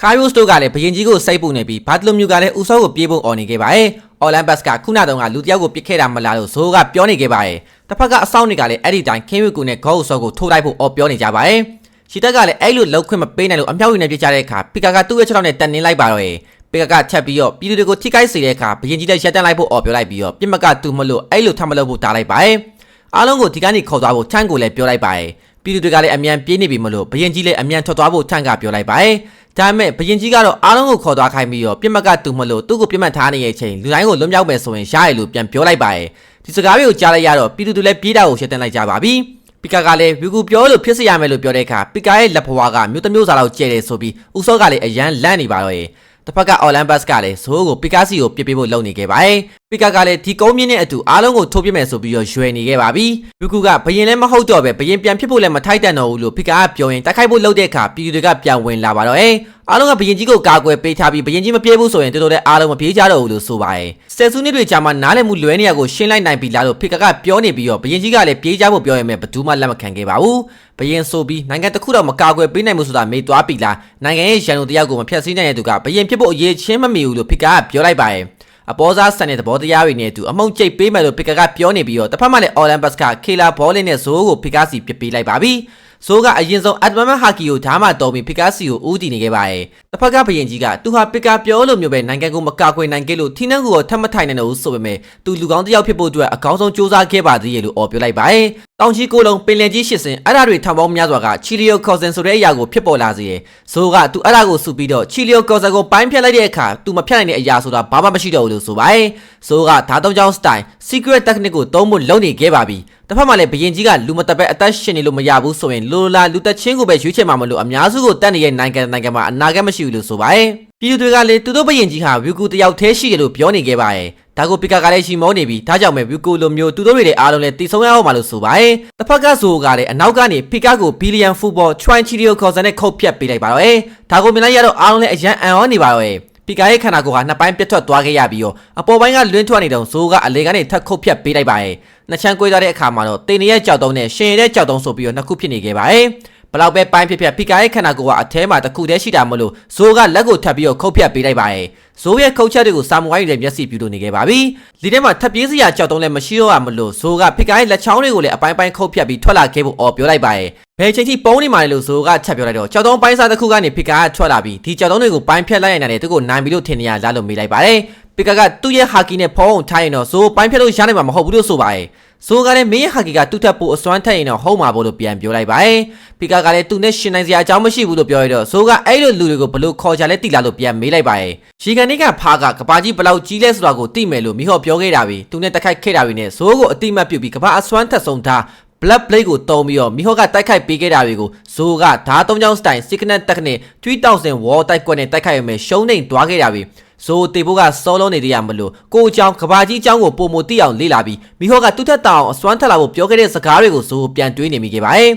ခါယိုစတိုကလည်းဘရင်ကြီးကိုစိတ်ပုန်နေပြီးဘာတလိုမျိုးကလည်းဦးစောကိုပြေးဖို့အော်နေခဲ့ပါတယ်။အော်လန်ဘတ်ကခုနတုန်းကလူတယောက်ကိုပစ်ခဲ့တာမလားလို့ဇိုးကပြောနေခဲ့ပါတယ်။တစ်ဖက်ကအဆောင်တွေကလည်းအဲ့ဒီတိုင်းခင်းဝီကူနဲ့ဂေါ့ဦးစောကိုထိုးလိုက်ဖို့အော်ပြောနေကြပါတယ်။ရှီတက်ကလည်းအဲ့လိုလောက်ခွင့်မပေးနိုင်လို့အမြောက်ယူနေပြကြတဲ့အခါပီကာကသူ့ရဲ့ခြေထောက်နဲ့တန်နှင်းလိုက်ပါတော့ရဲ့။ပီကာကချက်ပြီးတော့ပြည်သူတွေကိုထိခိုက်စေတဲ့အခါဘရင်ကြီးလည်းရှက်တန်လိုက်ဖို့အော်ပြောလိုက်ပြီးတော့ပြစ်မကသူ့မလို့အဲ့လိုထပ်မလုပ်ဖို့တားလိုက်ပါတယ်။အားလုံးကိုဒီကနေ့ခေါ်သွားဖို့ချန်ကိုလည်းပြောလိုက်ပါတယ်။ပြည်သူတွေကလည်းအမြန်ပြေးနေပြီမလို့ဘရင်ကြီးလည်းအမြန်ထွက်သွားဖို့ချန်ကပြောလိုက်ပါတယ်။ ဒါပေမဲ့ဘရင်ကြီးကတော့အားလုံးကိုခေါ်သွားခိုင်းပြီးတော့ပြစ်မကသူ့မလို့သူ့ကိုပြစ်မှတ်ထားနေတဲ့အချိန်လူတိုင်းကိုလွတ်မြောက်မယ်ဆိုရင်ရှားရလို့ပြန်ပြောလိုက်ပါတယ်။ဒီစကားတွေကိုကြားလိုက်ရတော့ပြည်သူတွေလည်းပြေးတာကိုရှင်းတင်လိုက်ကြပါပြီ။ပီကာကလည်းဝီကူပြောလို့ဖြစ်စေရမယ်လို့ပြောတဲ့အခါပီကာရဲ့လက်ဖွားကမြို့တစ်မျိုးစားလောက်ကျဲတယ်ဆိုပြီးဦးစောကလည်းအရန်လန့်နေပါတော့ရဲ့ တစ်ဖက်ကအော်လန်ဘတ်ကလည်းဇိုးကိုပီကာစီကိုပြစ်ပေးဖို့လုပ်နေခဲ့ပါတယ်ပီကာကလည်းဒီကုန်းမြင့်နဲ့အတူအားလုံးကိုထိုးပြမယ်ဆိုပြီးတော့ရွှဲနေခဲ့ပါပြီဝီကူကဘရင်လည်းမဟုတ်တော့ပဲဘရင်ပြန်ဖြစ်ဖို့လည်းမထိုက်တန်တော့ဘူးလို့ပီကာကပြောရင်တိုက်ခိုက်ဖို့လုပ်တဲ့အခါပြည်သူတွေကပြန်ဝင်လာပါတော့ရဲ့ အားလုံးကဘရင်ကြီးကိုကာကွယ်ပေးထားပြီးဘရင်ကြီးမပြေးဘူးဆိုရင်တော်တော်လည်းအားလုံးမပြေးကြတော့ဘူးလို့ဆိုပါတယ်ဆယ်စုနှစ်တွေကြာမှနားလည်မှုလွဲနေရကိုရှင်းလိုက်နိုင်ပြီလားလို့ဖေကာကပြောနေပြီးတော့ဘရင်ကြီးကလည်းပြေးကြဖို့ပြောရင်ပဲဘယ်သူမှလက်မခံခဲ့ပါဘူးဘရင်ဆိုပြီးနိုင်ငံတစ်ခုတော့မကာကွယ်ပေးနိုင်မှုဆိုတာမေးသွားပြီလားနိုင်ငံရဲ့ရန်သူတယောက်ကိုမဖျက်ဆီးနိုင်တဲ့သူကဘရင်ဖြစ်ဖို့အရေးချင်းမမီဘူးလို့ဖေကာကပြောလိုက်ပါတယ်အပေါ်စားဆန်တဲ့သဘောတရားတွေနဲ့အတူအမုံကျိတ်ပေးမယ်လို့ပီကာကပြောနေပြီးတော့တစ်ဖက်မှာလည်းအော်လန်ဘတ်ကခေလာဘောလင်းနဲ့ဇိုးကိုပီကာစီပစ်ပေးလိုက်ပါပြီ။ ဇိုးကအရင်ဆုံးအက်ဒမန်ဟာကီကိုဓာတ်မှတော်ပြီးပီကာစီကိုဦးတည်နေခဲ့ပါတယ်။တစ်ဖက်ကဘရင်ကြီးကသူဟာပီကာပြောလို့မျိုးပဲနိုင်ငံကိုမကာကွယ်နိုင်ခဲ့လို့ထင်းနှန်းကိုထပ်မထိုင်နိုင်တော့ဘူးဆိုပေမဲ့သူလူကောင်းတစ်ယောက်ဖြစ်ဖို့အတွက်အကောင်းဆုံးစူးစမ်းခဲ့ပါသေးရဲ့လို့អော်ပြောလိုက်ပါတယ်။တောင်ကြီးကိုလုံးပင်လယ်ကြီးရှစ်စင်အဲ့ဒါတွေထောင်ပေါင်းများစွာကချီလီယိုကော်ဆန်ဆိုတဲ့အရာကိုဖြစ်ပေါ်လာစေရဲ့။ဇိုးကသူအဲ့ဒါကိုစုပြီးတော့ချီလီယိုကော်ဆန်ကိုပိုင်းဖြတ်လိုက်တဲ့အခါသူမဖြတ်နိုင်တဲ့အရာဆိုတာဘာမှမရှိတော့ဘူးလို့ဆိုပါတယ်။ဇိုးကဓာတ်တုံးချောင်းစတိုင် secret technique ကိုသုံးဖို့လုပ်နေခဲ့ပါပြီ။တစ်ဖက်မှာလည်းဘရင်ကြီးကလူမတက်ပဲအသက်ရှင်နေလို့မရဘူးဆိုရင်လိုလာလူတက်ချင်းကိုပဲရွေးချယ်မှာမလို့အများစုကိုတတ်နေတဲ့နိုင်ငံနိုင်ငံမှာအနာဂတ်မရှိဘူးလို့ဆိုပါတယ်။ပြည်သူတွေကလည်းသူတို့ဘရင်ကြီးဟာဝီကူတယောက်တည်းရှိတယ်လို့ပြောနေခဲ့ပါတယ်။ဒါကိုပီကာကလည်းရှီမောနေပြီးဒါကြောင့်ပဲဝီကူလိုမျိုးသူတို့တွေလည်းအားလုံးလည်းတည်ဆုံရအောင်မလို့ဆိုပါတယ်။တစ်ဖက်ကဆိုကလည်းအနောက်ကနေပီကာကိုဘီလီယံဖူဘော Trin Chilio ခေါ်စံနဲ့ခုတ်ဖြတ်ပေးလိုက်ပါတော့။ဒါကိုမြင်လိုက်ရတော့အားလုံးလည်းအရန်အံ့ဩနေပါတော့။ပီကာရဲ့ခန္ဓာကိုယ်ကနှစ်ပိုင်းပြတ်ထွက်သွားခဲ့ရပြီးတော့အပေါ်ပိုင်းကလွင်းထွက်နေတော့ဇိုးကအလေကနေထပ်ခုတ်ဖြတ်ပေးလိုက်ပါရဲ့နှစ်ချမ်းကွေးသွားတဲ့အခါမှာတော့တင်နေတဲ့ကြောက်တုံးနဲ့ရှင်ရတဲ့ကြောက်တုံးဆိုပြီးတော့နှစ်ခုဖြစ်နေခဲ့ပါရဲ့ဘ လောက်ပဲပိုင်းဖြစ်ဖြစ်ပီကာရဲ့ခန္ဓာကိုယ်ကအထဲမှာတစ်ခုတည်းရှိတာမလို့ဇိုးကလက်ကိုထပ်ပြီးတော့ခုတ်ဖြတ်ပေးလိုက်ပါရဲ့ဇိုးရဲ့ခုတ်ချက်တွေကိုစာမဝိုင်းရဲ့မျက်စိပြူလို့နေခဲ့ပါပြီဒီထဲမှာထပ်ပြေးစရာကြောက်တုံးလည်းမရှိတော့ရမလို့ဇိုးကပီကာရဲ့လက်ချောင်းတွေကိုလည်းအပိုင်းပိုင်းခုတ်ဖြတ်ပြီးထွက်လာခဲ့ဖို့အော်ပြောလိုက်ပါရဲ့ဘယ်ချိန်ထိပုံးနေမှလဲလို့ဇိုးကချက်ပြောလိုက်တော့ကြောက်တုံးပိုင်းစားတစ်ခုကနေပီကာကထွက်လာပြီးဒီကြောက်တုံးတွေကိုပိုင်းဖြတ်လိုက်ရတဲ့သူကိုနိုင်ပြီလို့ထင်နေရလားလို့မေးလိုက်ပါတယ်ပီကာကသူ့ရဲ့ဟာကီနဲ့ဖုံးအောင်ထားရင်တော့ဇိုးပိုင်းဖြတ်လို့ရနိုင်မှာမဟုတ်ဘူးလို့ဆိုပါတယ် ဇိုးကလည်းမင်းရဲ့ဟာကီကသူ့ထက်ပိုအစွမ်းထက်ရင်တော့ဟုတ်မှာပေါ့လို့ပြန်ပြောလိုက်ပါတယ်ပီကာကလည်းသူနဲ့ရှင်နိုင်စရာအကြောင်းမရှိဘူးလို့ပြောရတော့ဇိုးကအဲ့လိုလူတွေကိုဘလို့ခေါ်ကြလဲတိလာလို့ပြန်မေးလိုက်ပါတယ်ရှီကန်နီကဖားကကဘာကြီးဘလောက်ကြီးလဲဆိုတာကိုသိမယ်လို့မိဟော့ပြောခဲ့တာပြီသူနဲ့တက်ခိုက်ခဲ့တာပြီနဲ့ဇိုးကိုအတိမတ်ပြုတ်ပြီးကဘာအစွမ်းထက်ဆုံးထား blood blade ကိုတုံးပြီးတော့မိဟော့ကတိုက်ခိုက်ပေးခဲ့တာတွေကိုဇိုးကဓာတ်သုံးချောင်း style sickness technique 3000 wall တိုက်ကွက်နဲ့တိုက်ခိုက်ရမယ်ရှုံးနေသွားခဲ့တာပြီ ဇိုးတေဖို့ကစောလုံးနေသေးရမလို့ကိုအကြောင်းကဘာကြီးအကြောင်းကိုပုံမတိအောင်လေ့လာပြီးမိဟော့ကသူ့ထက်တောင်အစွမ်းထက်လာဖို့ပြောခဲ့တဲ့စကားတွေကိုဇိုးပြန်တွေးနေမိခဲ့ပါတယ်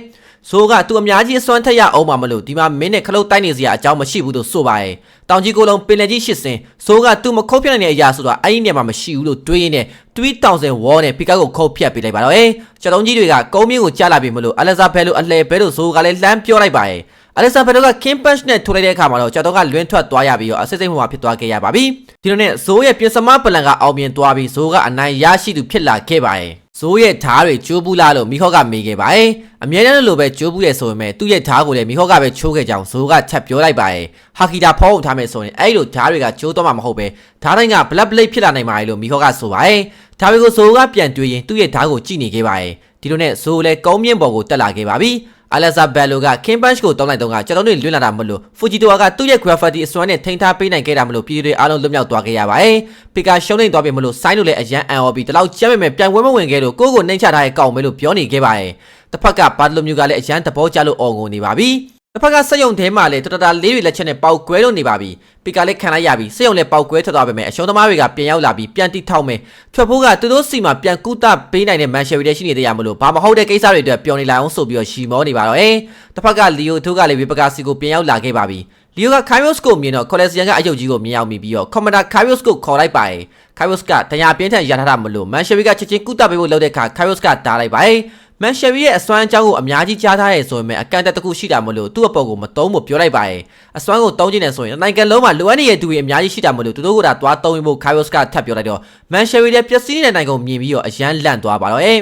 ဆိုကသူအများကြီးအစွမ်းထက်ရအောင်ပါမလို့ဒီမှာမင်းနဲ့ခလုတ်တိုက်နေစရာအကြောင်းမရှိဘူးလို့ဆိုပါရဲ့တောင်ကြီးကိုလုံးပင်လယ်ကြီးရှစ်စင်ဆိုကသူမခုတ်ပြနိုင်တဲ့အရာဆိုတော့အဲ့ဒီနေရာမှာမရှိဘူးလို့တွေးရင်းနဲ့3000ဝေါ်နဲ့ပီကာကိုခုတ်ဖြတ်ပေးလိုက်ပါတော့ရဲ့ချက်တုံးကြီးတွေကကုန်းမြင့်ကိုကြားလာပြီမလို့အလက်ဇာဘဲလိုအလှဲဘဲလိုဆိုကလည်းလှမ်းပြောလိုက်ပါရဲ့ အလက်ဆာဖက်ဒိုကကင်ပတ်နဲ့ထိုးလိုက်တဲ့အခါမှာတော့ကျော်တော့ကလွင်းထွက်သွားရပြီးတော့အစစ်စိတ်မှုမှာဖြစ်သွားခဲ့ရပါပြီဒီလိုနဲ့ဇိုးရဲ့ပြင်စမပလန်ကအောင်မြင်သွားပြီးဇိုးကအနိုင်ရရှိသူဖြစ်လာခဲ့ပါရဲ့ဇိုးရဲ့ဓားတွေကျိုးဘူးလားလို့မိခေါကမေးခဲ့ပါရဲ့အမြဲတမ်းလိုပဲကျိုးဘူးရဲ့ဆိုပေမဲ့သူ့ရဲ့ဓားကိုလည်းမိခေါကပဲချိုးခဲ့ကြအောင်ဇိုးကချက်ပြောလိုက်ပါရဲ့ဟာကီတာဖောင်းထားမယ်ဆိုရင်အဲ့လိုဓားတွေကကျိုးတော့မှာမဟုတ်ပဲဓားတိုင်းကဘလက်ဘလိတ်ဖြစ်လာနိုင်ပါလေလို့မိခေါကဆိုပါရဲ့ဒါတွေကိုဇိုးကပြန်တွေးရင်သူ့ရဲ့ဓားကိုကြည့်နေခဲ့ပါရဲ့ဒီလိုနဲ့ဇိုးလည်းကုန်းမြင့်ပေါ်ကိုတက်လာခဲ့ပါပြီ အလက်ဇာဘယ်လိုကကင်ပန့်ကိုတောင်းလိုက်တော့ကကျွန်တော်တို့လွတ်လာတာမလို့ဖူဂျီတိုဝါကသူ့ရဲ့ gravity အစွမ်းနဲ့ထိန်းထားပေးနိုင်ခဲ့တာမလို့ပြည်သူတွေအားလုံးလွတ်မြောက်သွားခဲ့ရပါတယ်။ပီကာရှုံးနေသွားပြီမလို့ဆိုင်းတို့လည်းအရန်အန်အော်ပြီးတလောက်ကြမ်းမဲ့မဲ့ပြန်ဝဲမဝင်ခဲ့လို့ကိုကိုနှိမ့်ချထားတဲ့ကောက်မဲလို့ပြောနေခဲ့ပါတယ်။တစ်ဖက်ကဘာတလိုမျိုးကလည်းအရန်သဘောကျလို့အော်ငုံနေပါပြီ။ တစ်ဖက်ကစက်ယုံထဲမှာလည်းတတတာလေးတွေလက်ချက်နဲ့ပေါက်ကွဲလို့နေပါပြီပီကာလည်းခံလိုက်ရပြီစက်ယုံလည်းပေါက်ကွဲထွက်သွားပေမဲ့အရှုံးသမားတွေကပြန်ရောက်လာပြီးပြန်တိထောက်မယ်ထွက်ဖို့ကသူတို့စီမှာပြန်ကူတာပေးနိုင်တဲ့မန်ရှယ်ရီတွေရှိနေသေးရမလို့ဘာမဟုတ်တဲ့ကိစ္စတွေအတွက်ပျော်နေလာအောင်ဆိုပြီးတော့ရှီမောနေပါတော့အဲတစ်ဖက်ကလီယိုထိုးကလည်းဝေပကာစီကိုပြန်ရောက်လာခဲ့ပါပြီလီယိုကခိုင်ယိုစ်ကိုမြင်တော့ကော်လက်စီယန်ကအယုတ်ကြီးကိုမြင်ရောက်မိပြီးတော့ကွန်မန်ဒါခိုင်ယိုစ်ကိုခေါ်လိုက်ပါရဲ့ခိုင်ယိုစ်ကတရားပြင်းထန်ရထားတာမလို့မန်ရှယ်ရီကချက်ချင်းကူတာပေးဖို့လုပ်တဲ့အခါခိုင်ယိုစ်ကတားလိုက်ပါရဲ့ မန်ရှယ်ရီရဲ့အစွမ်းအကြောင်းကိုအများကြီးကြားထားရဲဆိုပေမဲ့အကန့်အသတ်တစ်ခုရှိတာမလို့သူ့အပေါ်ကိုမတုံးဖို့ပြောလိုက်ပါရဲ့အစွမ်းကိုတုံးကျင်နေဆိုရင်နိုင်ငံလုံးမှာလိုအပ်နေတဲ့သူတွေအများကြီးရှိတာမလို့သူတို့ကသာသွားတုံးဖို့ခိုင်ယိုစ်ကထပ်ပြောလိုက်တော့မန်ရှယ်ရီရဲ့ပျက်စီးနေတဲ့နိုင်ငံကိုမြင်ပြီးတော့အရန်လန့်သွားပါတော့ရဲ့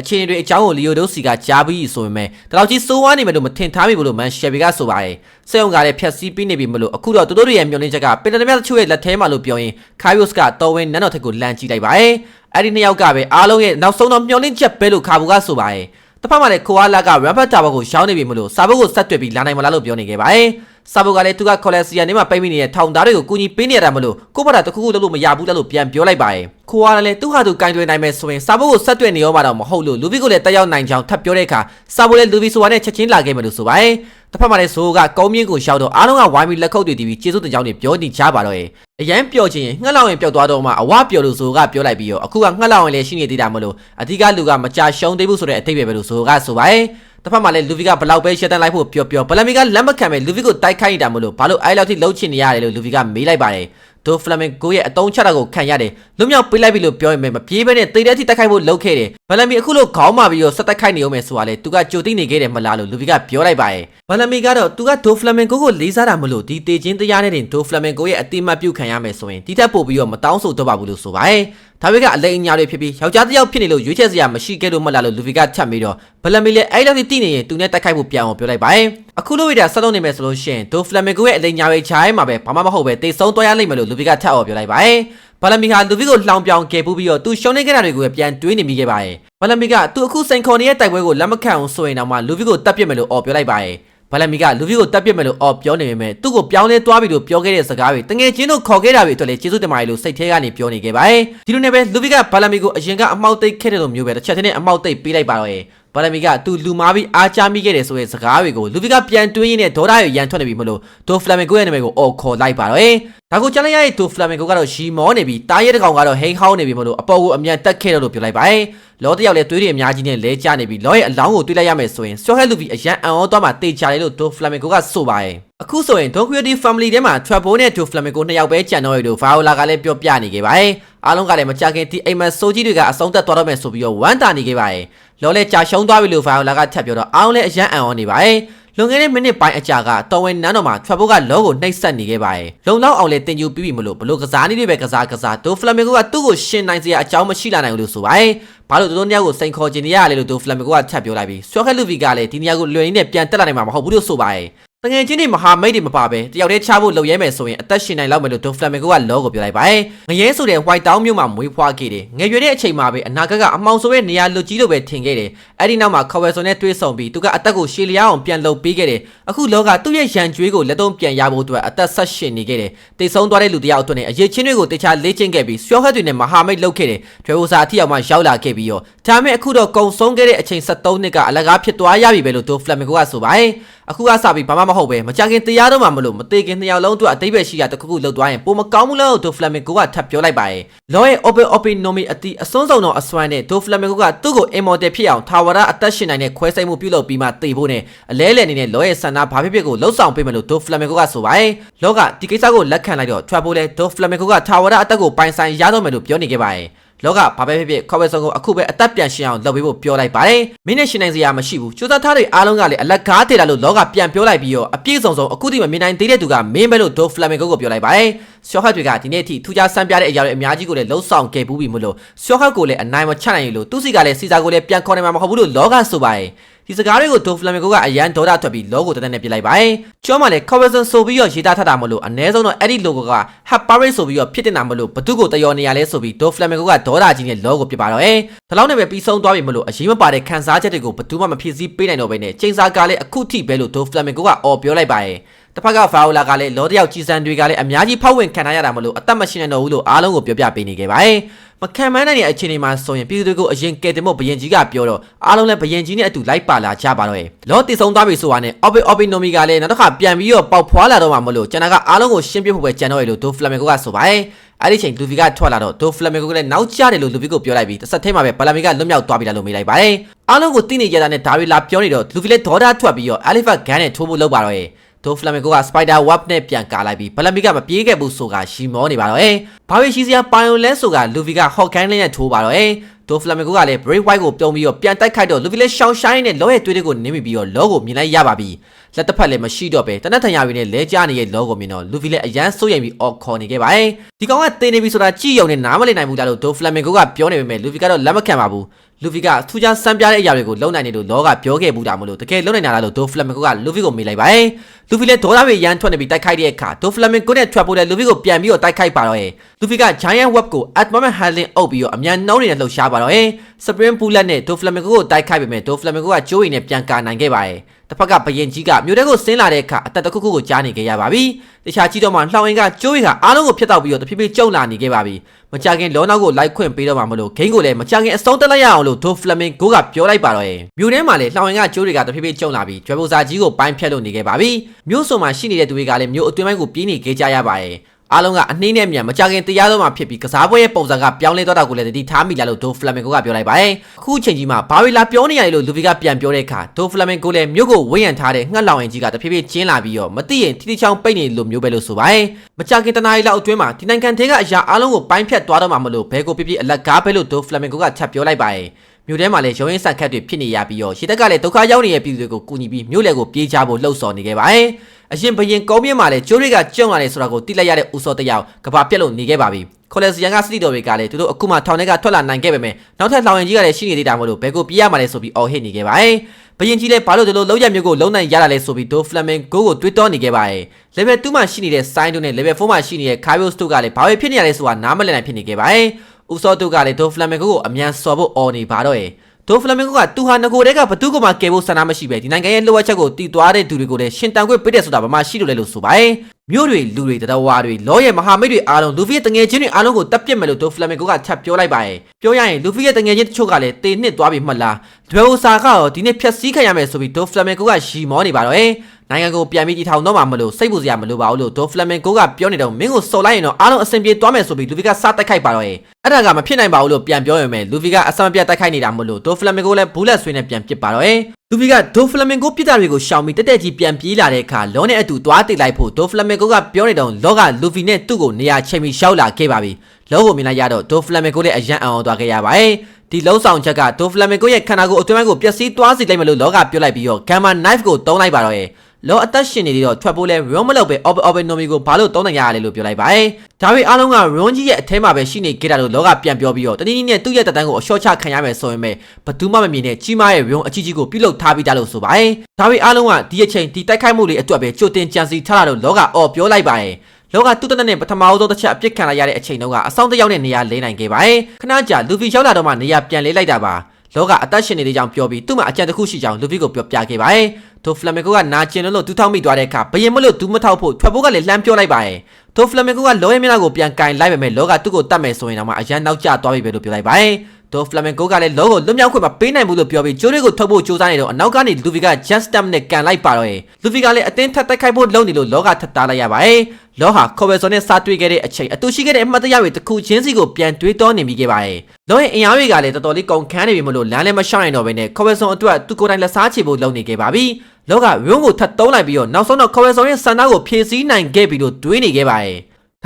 အခြေအနေတွေအကြောင်းကိုလီယိုဒိုစီကကြားပြီးဆိုပေမဲ့တလောက်ကြီးစိုးဝါးနေမယ်လို့မထင်ထားမိဘူးလို့မန်ရှယ်ဘီကဆိုပါရဲ့စေုံကလည်းဖြက်စီးပြီးနေပြီမလို့အခုတော့သူတို့တွေရဲ့မျောလင်းချက်ကပင်တနမြတ်တချို့ရဲ့လက်ထဲမှာလို့ပြောရင်ခိုင်ယိုစ်ကတော်ဝင်နန်းတော်ထက်ကိုလန့်ကြည့်လိုက်ပါရဲ့အဲ့ဒီနှစ်ယောက်ကပဲအားလုံးရဲ့နောက်ဆုံးတော့မျောလင်းချက်ပဲလို့ခါဘူကဆိုပါရဲ့တစ်ဖက်မှာလည်းခိုအာလာကရဘတ်တာဘောကိုရှောင်းနေပြီမလို့စာဘုတ်ကိုဆက်တွေ့ပြီးလာနိုင်မလားလို့ပြောနေခဲ့ပါရဲ့ စာဘုတ်ကလည်းသူကကော်လက်စီယာနေမှာပိတ်မိနေတဲ့ထောင်သားတွေကိုကူညီပေးနေရတာမလို့ကိုဘာသာတခုခုလုပ်လို့မရဘူးလို့ပြန်ပြောလိုက်ပါရဲ့ခိုအာလာလည်းသူ့ဟာသူကင်တွယ်နိုင်မယ်ဆိုရင်စာဘုတ်ကိုဆက်တွေ့နေရောမှတော့မဟုတ်လို့လူဘီကိုလည်းတက်ရောက်နိုင်ကြောင်းထပ်ပြောတဲ့အခါစာဘုတ်လည်းလူဘီဆိုတာနဲ့ချက်ချင်းလာခဲ့မယ်လို့ဆိုပါရဲ့တစ်ဖက်မှာလည်းဆိုးကကုန်းမြင့်ကိုရှောက်တော့အားလုံးကဝိုင်းပြီးလက်ခုပ်တွေတီးပြီးကျေးဇူးတင်ကြောင်းတွေပြောနေကြပါတော့ရဲ့အရန်ပျော်ချင်ရင်ငှက်လောက်ရင်ပျောက်သွားတော့မှအဝပျော်လို့ဆိုးကပြောလိုက်ပြီးတော့အခုကငှက်လောက်ရင်လည်းရှိနေသေးတာမလို့အဓိကလူကမကြရှုံးသေးဘူးဆိုတဲ့အထိပ္ပယ်ပဲလို့ဆိုးကဆိုပါရဲ့ တစ်ဖက်မှာလည်းလူဗီကဘလောက်ပဲရှက်တန်းလိုက်ဖို့ပြောပြောဘလမီကလက်မခံပဲလူဗီကိုတိုက်ခိုက်နေတာမလို့ဘာလို့အဲ့လောက်ထိလှုပ်ချင်နေရတယ်လို့လူဗီကမေးလိုက်ပါတယ်ဒိုဖလာမင်ကိုရဲ့အတုံးချတာကိုခံရတယ်လွမြောက်ပေးလိုက်ပြီလို့ပြောရင်ပဲမပြေးဘဲနဲ့တိတ်တဲ့အထိတိုက်ခိုက်ဖို့လုပ်ခဲ့တယ်ဘလမီအခုလို့ခေါင်းမာပြီးတော့ဆက်တိုက်ခိုက်နေအောင်မယ်ဆိုတာလေသူကကြိုသိနေခဲ့တယ်မလားလို့လူဗီကပြောလိုက်ပါတယ်ဘလမီကတော့သူကဒိုဖလာမင်ကိုကိုလေးစားတာမလို့ဒီတေချင်းတရားနဲ့တင်ဒိုဖလာမင်ကိုရဲ့အတိမတ်ပြုတ်ခံရမယ်ဆိုရင်ဒီတက်ပို့ပြီးတော့မတောင်းဆိုတော့ပါဘူးလို့ဆိုပါတယ်ဒါပေမဲ့အလိန်အညာတွေဖြစ်ပြီးယောက်ျားတစ်ယောက်ဖြစ်နေလို့ရွေးချယ်စရာမရှိခဲ့လို့မလားလို့လူဗီကထပ်ပြီးတော့ ဘလမီလည်းအဲ့လောက်ထိတိနေရင်သူနဲ့တိုက်ခိုက်ဖို့ပြန်အောင်ပြောလိုက်ပါတယ်အခုလိုဝိဒါဆက်လုံးနေမယ်ဆိုလို့ရှိရင်ဒိုဖလာမင်ကိုရဲ့အလိန်ညာတွေခြားရဲမှာပဲဘာမှမဟုတ်ပဲတေဆုံးသွားရလိမ့်မယ်လို့လူဗီကထပ်အောင်ပြောလိုက်ပါတယ်ဘလမီဟာလူဗီကိုလှောင်ပြောင်ကယ်ပူးပြီးတော့သူရှုံးနေခဲ့တာတွေကိုပြန်တွေးနေမိခဲ့ပါတယ်ဘလမီကသူအခုစိန်ခေါ်နေတဲ့တိုက်ပွဲကိုလက်မခံအောင်ဆိုရင်တော့မှလူဗီကိုတတ်ပြစ်မယ်လို့អော်ပြောလိုက်ပါတယ်ဘလမီကလူဗီကိုတက်ပြစ်မယ်လို့အော်ပြောနေပေမဲ့သူ့ကိုပြောင်းလဲသွားပြီလို့ပြောခဲ့တဲ့စကားတွေတငယ်ချင်းတို့ခေါ်ခဲ့တာတွေအတွက်လည်းကျေးဇူးတင်ပါတယ်လို့စိတ်ထဲကနေပြောနေခဲ့ပါတယ်ဒီလိုနဲ့ပဲလူဗီကဘလမီကိုအရင်ကအမောက်သိပ်ခဲ့တယ်လို့မျိုးပဲတစ်ချက်တည်းနဲ့အမောက်သိပ်ပေးလိုက်ပါတော့ ရဲ့ဘလမီကသူလူမားပြီးအားချမိခဲ့တယ်ဆိုတဲ့စကားတွေကိုလူဗီကပြန်တွေးရင်းနဲ့ဒေါ်ဒါရရန်ထွက်နေပြီမလို့ဒိုဖလာမင်ကိုရဲ့နာမည်ကိုအော်ခေါ်လိုက်ပါတော့ရဲ့ဒါကိုကြားလိုက်ရတဲ့ဒိုဖလာမင်ကိုကတော့ရှီမောနေပြီးတားရဲတကောင်ကတော့ဟိန်းဟောင်းနေပြီမလို့အပေါ်ကိုအမြန်တက်ခဲ့တယ်လို့ပြောလိုက်ပါရဲ့လောတယောက်လည်းသွေးတွေအများကြီးနဲ့လဲကျနေပြီးလောရဲ့အလောင်းကိုတွေးလိုက်ရမယ်ဆိုရင်ဆော့ဟဲလူဗီအရန်အံ့ဩသွားမှတေချာတယ်လို့ဒိုဖလာမင်ကိုကဆိုပါရဲ့ အခုဆိုရင် Don Quixote Family ထဲမှာ Trappo နဲ့ Do Flamenco နှစ်ယောက်ပဲကြံတော့ရလို့ Viola ကလည်းပြောပြနေခဲ့ပါတယ်အားလုံးကလည်းမကြခင်ဒီအိမ်မက်ဆိုကြီးတွေကအဆုံးသက်သွားတော့မယ်ဆိုပြီးတော့ဝမ်းတာနေခဲ့ပါတယ်လောလဲကြာရှုံးသွားပြီလို့ Viola ကထပ်ပြောတော့အားလုံးလည်းအရန်အံ့ဩနေပါတယ်လွန်ခဲ့တဲ့မိနစ်ပိုင်းအကြာကတော်ဝင်နန်းတော်မှာ Trappo ကလောကိုနှိပ်စက်နေခဲ့ပါတယ်လုံလောက်အောင်လည်းတင်ယူပြီးပြီမလို့ဘလို့ကစားနည်းတွေပဲကစားကစား Do Flamenco ကသူ့ကိုရှင်နိုင်စရာအကြောင်းမရှိလာနိုင်ဘူးလို့ဆိုပါတယ်ဘာလို့တို့တို့ညကိုစိန်ခေါ်ခြင်းနေရလဲလို့ Do Flamenco ကထပ်ပြောလိုက်ပြီး Shock Luffy ကလည်းဒီနေရာကိုလွယ်ရင်းနဲ့ပြန်တက်လာနိုင်မှာမဟုတ်ဘူးလို့ဆိုပါတယ်တ ငယ်ချင်းတွေမဟာမိတ်တွေမပါပဲတယောက်တည်းချဖို့လုပ်ရဲမယ်ဆိုရင်အသက်ရှင်နိုင်လောက်မယ်လို့ဒိုဖလမင်ကိုကလောကိုပြောလိုက်ပါတယ်ငရဲဆိုတဲ့ white town မြို့မှာမွေးဖွားခဲ့တယ်ငယ်ရွယ်တဲ့အချိန်မှာပဲအနာဂတ်ကအမှောင်ဆိုတဲ့နေရာလူကြီးလိုပဲထင်ခဲ့တယ်အဲ့ဒီနောက်မှာခေါ်ဝယ်ဆိုနဲ့တွေးဆုံပြီးသူကအသက်ကိုရှည်လျားအောင်ပြန်လုပ်ပေးခဲ့တယ်အခုလောကသူ့ရဲ့ရန်ကြွေးကိုလက်သုံးပြန်ရဖို့အတွက်အသက်ဆက်ရှင်နေခဲ့တယ်တိတ်ဆုံးသွားတဲ့လူတယောက်အတွက်နဲ့အရေးချင်းတွေကိုတခြားလေ့ကျင့်ခဲ့ပြီးဆွောဟက်တွေနဲ့မဟာမိတ်လုပ်ခဲ့တယ်ထွေဟိုစာအထီအောင်မှရောက်လာခဲ့ပြီးတော့ဒါမဲ့အခုတော့ကုံဆုံးခဲ့တဲ့အချိန်73နှစ်ကအလကားဖြစ်သွားရပြီပဲလို့ဒိုဖလမင်ကိုကဆိုပါတယ် အခုကစပြီးဘာမှမဟုတ်ပဲမကြခင်တရားတော့မှမလို့မသေးခင်နှစ်ယောက်လုံးအတွက်အသေးပဲရှိတာတခုခုလောက်သွားရင်ပုံမကောင်းဘူးလို့ဒိုဖလမင်ကိုကထပ်ပြောလိုက်ပါတယ်လောရဲ့ open open nomi အတီအစွန်းဆုံးတော့အစွမ်းနဲ့ဒိုဖလမင်ကိုကသူ့ကို immortal ဖြစ်အောင်ထာဝရအသက်ရှင်နိုင်တဲ့ခွဲစိတ်မှုပြုလုပ်ပြီးမှတည်ဖို့နဲ့အလဲလဲနေတဲ့လောရဲ့ဆန္ဒဘာဖြစ်ဖြစ်ကိုလှုပ်ဆောင်ပေးမယ်လို့ဒိုဖလမင်ကိုကဆိုပါတယ်လောကဒီကိစ္စကိုလက်ခံလိုက်တော့ trap လဲဒိုဖလမင်ကိုကထာဝရအသက်ကိုပိုင်ဆိုင်ရတော့မယ်လို့ပြောနေခဲ့ပါတယ် လောကဘာပဲဖြစ်ဖြစ်ခေါ်ပဲဆုံးကိုအခုပဲအသက်ပြန်ရှင်အောင်လုပ်ပေးဖို့ပြောလိုက်ပါတယ်မင်းနဲ့ရှင်နိုင်စရာမရှိဘူးကျိုးသားထားတွေအားလုံးကလည်းအလက်ကားထေတာလို့လောကပြန်ပြောလိုက်ပြီးတော့အပြည့်စုံစုံအခုထိမမြင်နိုင်သေးတဲ့သူကမင်းပဲလို့ဒိုဖလာမင်ကိုကိုပြောလိုက်ပါတယ်ဆော့ဟတ်တွေကဒီနေ့အထိထူးခြားဆန်းပြတဲ့အရာတွေအများကြီးကိုလည်းလှုပ်ဆောင်ခဲ့ဘူးပြီမို့လို့ဆော့ဟတ်ကိုလည်းအနိုင်မချနိုင်လို့သူစီကလည်းစီစာကိုလည်းပြန်ခေါ်နိုင်မှာမဟုတ်ဘူးလို့လောကဆိုပါတယ် ဒီစကားတွေကိုဒိုဖလာမင်ကိုကအရန်ဒေါတာထွက်ပြီး logo တသက်နဲ့ပြလိုက်ပါတယ်။ကျောင်းမှာလည်း Coverson ဆိုပြီးတော့ရေးသားထားတာမလို့အ ਨੇ ဆုံးတော့အဲ့ဒီ logo က Hat Parade ဆိုပြီးတော့ဖြစ်တင်တာမလို့ဘသူကိုတယောနေရလဲဆိုပြီးဒိုဖလာမင်ကိုကဒေါတာကြီးနဲ့ logo ပြပါတော့။ဒါလောက်နဲ့ပဲပြီးဆုံးသွားပြီမလို့အရေးမပါတဲ့ခန်းစားချက်တွေကိုဘသူမှမဖြစ်စည်းပေးနိုင်တော့ဘဲနဲ့ချိန်စာကလည်းအခုထိပဲလို့ဒိုဖလာမင်ကိုကအော်ပြောလိုက်ပါတယ်။ တစ်ဖက်ကဖာအိုလာကလည်းလောတယောက်ကြီးစံတွေကလည်းအများကြီးဖောက်ဝင်ခံထားရတာမလို့အသက်မရှိနိုင်တော့ဘူးလို့အားလုံးကိုပြောပြပေးနေခဲ့ပါတယ်။မခံမန်းနိုင်တဲ့အခြေအနေမှာဆိုရင်ပြည်သူတွေကိုအရင်ကယ်တင်ဖို့ဘရင်ကြီးကပြောတော့အားလုံးလည်းဘရင်ကြီးနဲ့အတူလိုက်ပါလာကြပါတော့ရဲ့။လောတည်ဆုံးသွားပြီဆိုတာနဲ့ Obi Obi Nomi ကလည်းနောက်တစ်ခါပြန်ပြီးတော့ပေါက်ဖွာလာတော့မှမလို့ကျွန်တော်ကအားလုံးကိုရှင်းပြဖို့ပဲကြံတော့ရလို့ဒိုဖလာမင်ကိုကဆိုပါတယ်။အဲ့ဒီချိန်လူဗီကထွက်လာတော့ဒိုဖလာမင်ကိုကလည်းနောက်ကျတယ်လို့လူဗီကိုပြောလိုက်ပြီးတစ်ဆက်ထဲမှာပဲဘလာမီကလွတ်မြောက်သွားပြီလားလို့မေးလိုက်ပါတယ်။အားလုံးကိုသိနေကြတာနဲ့ဒါတွေလာပြောနေတော့လူဗီလည်းဒေါ်ဒါထွက်ပြီးတော့ Elephant Gun နဲ့ထိုးဖို့လုပ်ပါတော့ရဲ့။ ဒိုဖလာမင်ကိုကစပိုက်ဒါဝပ်နဲ့ပြန်ကာလိုက်ပြီးဘလမီကမပြေးခဲ့ဘူးဆိုတာရှီမောနေပါတော့အေးဘာဝေရှိစရာပိုင်ယိုလဲဆိုတာလူဗီကဟော့ကန်လေးနဲ့ထိုးပါတော့အေးဒဒိုဖလာမင်ဂိုကလည်း break white ကိုပြုံးပြီးတော့ပြန်တိုက်ခိုက်တော့လူဖီလည်းရှောင်းရှိုင်းနဲ့လောရဲ့သွေးတွေကိုနင်းမိပြီးတော့လောကိုမြင်လိုက်ရပါပြီလက်တစ်ဖက်လည်းမရှိတော့ပဲတနက်ထန်ရပြီနဲ့လဲကျနေတဲ့လောကိုမြင်တော့လူဖီလည်းအရန်စိုးရိမ်ပြီးအော်ခေါ်နေခဲ့ပါတယ်ဒီကောင်ကတင်းနေပြီဆိုတာကြည့်ရုံနဲ့နားမလည်နိုင်ဘူးလားလို့ဒိုဖလာမင်ဂိုကပြောနေပေမဲ့လူဖီကတော့လက်မခံပါဘူး လူဖီကထူးခြားစံပြတဲ့အရာတွေကိုလုံနိုင်တယ်လို့လောကပြောခဲ့ဘူးတာမလို့တကယ်လုံနိုင်တာလားလို့ဒိုဖလာမင်ဂိုကလူဖီကိုမေးလိုက်ပါတယ်လူဖီလည်းဒေါသတွေရန်ထွက်နေပြီးတိုက်ခိုက်တဲ့အခါဒိုဖလာမင်ဂိုနဲ့ထွက်ဖို့တဲ့လူဖီကိုပြန်ပြီးတော့တိုက်ခိုက်ပါတော့ရဲ့လူဖီက giant web ကို at moment handling အုပ်ပြီးတော့အမြန်နှောင်းနေတဲ့လှုပ်ရှားပါတော့ရဲ့ spring bullet နဲ့ဒိုဖလာမင်ဂိုကိုတိုက်ခိုက်ပေမဲ့ဒိုဖလာမင်ဂိုကကျိုးရည်နဲ့ပြန်ကာနိုင်ခဲ့ပါတယ် တစ်ဖက်ကဘရင်ကြီးကမြို့ထဲကိုဆင်းလာတဲ့အခါအသက်တစ်ခုခုကိုကြားနေခဲ့ရပါပြီတခြားကြီးတော့မှလှောင်ရင်ကကျိုးရည်ကအားလုံးကိုဖျက်တောက်ပြီးတော့တဖြည်းဖြည်းကျုံလာနေခဲ့ပါပြီမကြခင်လောနောက်ကိုလိုက်ခွင့်ပေးတော့မှမလို့ဂိမ်းကိုလည်းမကြခင်အဆုံးတက်လိုက်ရအောင်လို့ဒိုဖလာမင်ဂိုကပြောလိုက်ပါတော့ရဲ့မြို့ထဲမှာလည်းလှောင်ရင်ကကျိုးတွေကတဖြည်းဖြည်းကျုံလာပြီးဒရဘူဇာကြီးကိုပိုင်းဖြတ်လို့နေခဲ့ပါပြီမြို့စုံမှာရှိနေတဲ့သူတွေကလည်းမြို့အတွင်းပိုင်းကိုပြေးနေခဲ့ကြရပါတယ် အားလုံးကအနှင်းနဲ့မြန်မကြခင်တရားတော်မှာဖြစ်ပြီးကစားပွဲရဲ့ပုံစံကပြောင်းလဲသွားတာကိုလည်းတတိထားမိလာလို့ဒိုဖလာမင်ဂိုကပြောလိုက်ပါတယ်အခုချိန်ကြီးမှာဘာဝီလာပြောနေရတယ်လို့လူဗီကပြန်ပြောတဲ့အခါဒိုဖလာမင်ဂိုလည်းမြို့ကိုဝေးရန်ထားတဲ့ငှက်လောင်ရင်ကြီးကတဖြည်းဖြည်းကျင်းလာပြီးတော့မသိရင်တီတီချောင်းပိတ်နေလို့မျိုးပဲလို့ဆိုပါတယ်မကြခင်တနားရီလောက်အတွင်းမှာဒီနိုင်ငံသေးကအရာအားလုံးကိုပိုင်းဖြတ်သွားတော့မှာမလို့ဘဲကိုပြပြအလက်ကားပဲလို့ဒိုဖလာမင်ဂိုကထပ်ပြောလိုက်ပါတယ် မြို့ထဲမှာလည်းရုံးရင်းဆက်ခတ်တွေဖြစ်နေရပြီးတော့ရှီတက်ကလည်းဒုက္ခရောက်နေတဲ့ပြည်သူတွေကိုကူညီပြီးမြို့လေကိုပြေးကြဖို့လှုံ့ဆော်နေခဲ့ပါတယ်။အရင်ဘရင်ကောင်းမြင့်မှာလည်းကျိုးတွေကကြုံလာတယ်ဆိုတာကိုသိလိုက်ရတဲ့ဦးစောတယောက်ကဘာပြက်လို့နေခဲ့ပါပြီ။ခေါ်လက်စီယန်ကစတီတော်တွေကလည်းသူတို့အခုမှထောင်ထဲကထွက်လာနိုင်ခဲ့ပေမဲ့နောက်ထပ်လောင်ရင်ကြီးကလည်းရှိနေသေးတာမို့လို့ဘယ်ကိုပြေးရမှာလဲဆိုပြီးအော်ဟစ်နေခဲ့ပါတယ်။ဘရင်ကြီးလည်းဘာလို့ဒီလိုလုံးရမျိုးကိုလုံးနိုင်ရတာလဲဆိုပြီးဒိုဖလမင်ဂိုကိုတွေးတောနေခဲ့ပါတယ်။ level 2မှာရှိနေတဲ့ sign တို့နဲ့ level 4မှာရှိနေတဲ့ Kairos တို့ကလည်းဘာပဲဖြစ်နေရလဲဆိုတာနားမလည်နိုင်ဖြစ်နေခဲ့ပါတယ်။ ဦးစောတို့ကလည်းဒိုဖလမင်ဂိုကိုအမြန်စော်ဖို့အော်နေပါတော့ရဲ့ဒိုဖလမင်ဂိုကသူဟာငကိုတဲကဘသူ့ကမှကယ်ဖို့ဆန္ဒမရှိပဲဒီနိုင်ငံရဲ့လိုအပ်ချက်ကိုတည်သွားတဲ့သူတွေကိုလည်းရှင်တန်ခွင့်ပေးတယ်ဆိုတာဘာမှရှိလို့လဲလို့ဆိုပါတယ် မြို့တွေလူတွေတရဝါတွေလောရဲ့မဟာမိတ်တွေအားလုံးလူဖီရဲ့တငယ်ချင်းတွေအားလုံးကိုတပ်ပြစ်မယ်လို့ဒိုဖလမင်ဂိုကထပ်ပြောလိုက်ပါတယ်ပြောရရင်လူဖီရဲ့တငယ်ချင်းတချို့ကလည်းတေနှစ်သွားပြီမှတ်လားဒွေအိုစာကရောဒီနေ့ဖြတ်စည်းခံရမယ်ဆိုပြီးဒိုဖလမင်ဂိုကရှီမောနေပါတော့ဟဲ့နိုင်ငံကိုပြန်ပြီးတည်ထောင်တော့မှာမလို့စိတ်ပူစရာမလိုပါဘူးလို့ဒိုဖလမင်ဂိုကပြောနေတော့မင်းကိုစော်လိုက်ရင်တော့အားလုံးအဆင်ပြေသွားမယ်ဆိုပြီးလူဖီကစတိုက်ခိုက်ပါတော့ဟဲ့အဲ့ဒါကမဖြစ်နိုင်ပါဘူးလို့ပြန်ပြောရမယ်လူဖီကအဆမပြတ်တိုက်ခိုက်နေတာမလို့ဒိုဖလမင်ဂိုလည်းဘူးလက်ဆွေးနဲ့ပြန်ပစ်ပါတော့ဟဲ့ လူဖီကဒိုဖလမင်ဂိုပြစ်တာတွေကိုရှောင်ပြီးတက်တက်ကြီးပြန်ပြေးလာတဲ့အခါလောနဲ့အတူသွားတိတ်လိုက်ဖို့ဒိုဖလမင်ဂိုကပြောနေတော့လောကလူဖီနဲ့သူ့ကိုနေရာချိန်ပြီးရှောက်လာခဲ့ပါပြီလောကိုမြင်လိုက်ရတော့ဒိုဖလမင်ဂိုလည်းအယံအောင်သွားခဲ့ရပါတယ်ဒီလုံးဆောင်ချက်ကဒိုဖလမင်ဂိုရဲ့ခန္ဓာကိုယ်အတွင်းပိုင်းကိုပျက်စီးသွားစေလိုက်မလို့လောကပြောလိုက်ပြီးတော့ဂမ်မာ knife ကိုတုံးလိုက်ပါတော့ရဲ့ လောအသက်ရှင်နေသေးတော့ထွက်ဖို့လဲ run မလုပ်ပဲ ob obenomi ကိုဘာလို့တုံးနိုင်ရလဲလို့ပြောလိုက်ပါတယ်ဒါပေအားလုံးက run ကြီးရဲ့အထဲမှာပဲရှိနေကြတာလို့လောကပြန်ပြောပြီးတော့တနည်းနည်းနဲ့သူ့ရဲ့တက်တန်းကိုအလျှော့ချခံရမယ်ဆိုရင်ပဲဘသူမှမမြင်တဲ့ကြီးမားရဲ့ run အကြီးကြီးကိုပြုတ်လုထားပြီးသားလို့ဆိုပါတယ်ဒါပေအားလုံးကဒီအချိန်ဒီတိုက်ခိုက်မှုလေးအတွက်ပဲကြိုတင်ကြံစီထားတာလို့လောကအော်ပြောလိုက်ပါတယ်လောကတူတနက်နဲ့ပထမအဆုံးတစ်ချက်အပြစ်ခံလိုက်ရတဲ့အချိန်တုန်းကအဆောင်တစ်ယောက်နဲ့နေရာလဲနိုင်ခဲ့ပါတယ်ခဏကြာလူဖီရောက်လာတော့မှနေရာပြန်လဲလိုက်တာပါလောကအသက်ရှင်နေတဲ့အကြောင်းပြောပြီးသူ့မှာအကြံတစ်ခုရှိကြောင်းလူဖီကိုပြောပြခဲ့ပါတယ် ဒိုဖလမင်ဂိုကနာကျင်လို့သူထောက်မိသွားတဲ့အခါဘယင်မလို့သူမထောက်ဖို့ထွက်ဖို့ကလည်းလှမ်းပြောလိုက်ပါတယ်ဒိုဖလမင်ဂိုကလောရဲ့မျက်နှာကိုပြန်ကင်လိုက်ပေမဲ့လောကသူ့ကိုတတ်မယ်ဆိုရင်တော့မှအရန်နောက်ကျသွားပြီပဲလို့ပြောလိုက်ပါတယ် ဒိုဖလမင်ဂိုကလည်းလောကိုလွတ်မြောက်ခွင့်မပေးနိုင်ဘူးလို့ပြောပြီးဂျိုးတွေကိုထုတ်ဖို့ကြိုးစားနေတော့အနောက်ကနေလူဖီက just step နဲ့ကန်လိုက်ပါတော့ရဲ့လူဖီကလည်းအတင်းထပ်တိုက်ခိုက်ဖို့လုပ်နေလို့လောကထပ်တားလိုက်ရပါတယ်လောဟာခေါ်ဝယ်စော်နဲ့စားတွေ့ခဲ့တဲ့အချိန်အတူရှိခဲ့တဲ့အမှတ်တရတွေတစ်ခုချင်းစီကိုပြန်တွေးတောနေမိခဲ့ပါတယ်လောရဲ့အင်အားတွေကလည်းတော်တော်လေးကုန်ခန်းနေပြီမလို့လမ်းလည်းမရှောင်နိုင်တော့ဘဲနဲ့ခေါ်ဝယ်စော်အတွက်သူကိုယ်တိုင်လက်စားချေဖို့လုပ်နေခဲ့ပါပြီလောကရုံးကိုထပ်တုံးလိုက်ပြီးတော့နောက်ဆုံးတော့ခေါ်ဝယ်စော်ရဲ့စံသားကိုဖြည့်ဆည်းနိုင်ခဲ့ပြီလို့တွေးနေခဲ့ပါတယ်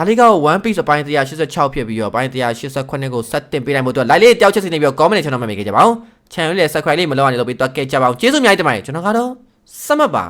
ဒါလေးက One Piece အပိုင်း186ဖြစ်ပြီးတော့အပိုင်း189ကိုဆက်တင်ပေးနိုင်ဖို့အတွက် like လေးတယောက်ချက်စီနေပြီးတော့ comment နဲ့ကျွန်တော်မှတ်မိခဲ့ကြပါဦး channel လေး subscribe လေးမလုပ်ရနေလို့ပြီးတော့ကဲကြပါအောင်ကျေးဇူးအများကြီးတင်ပါတယ်ကျွန်တော်ကတော့စမတ်ပါ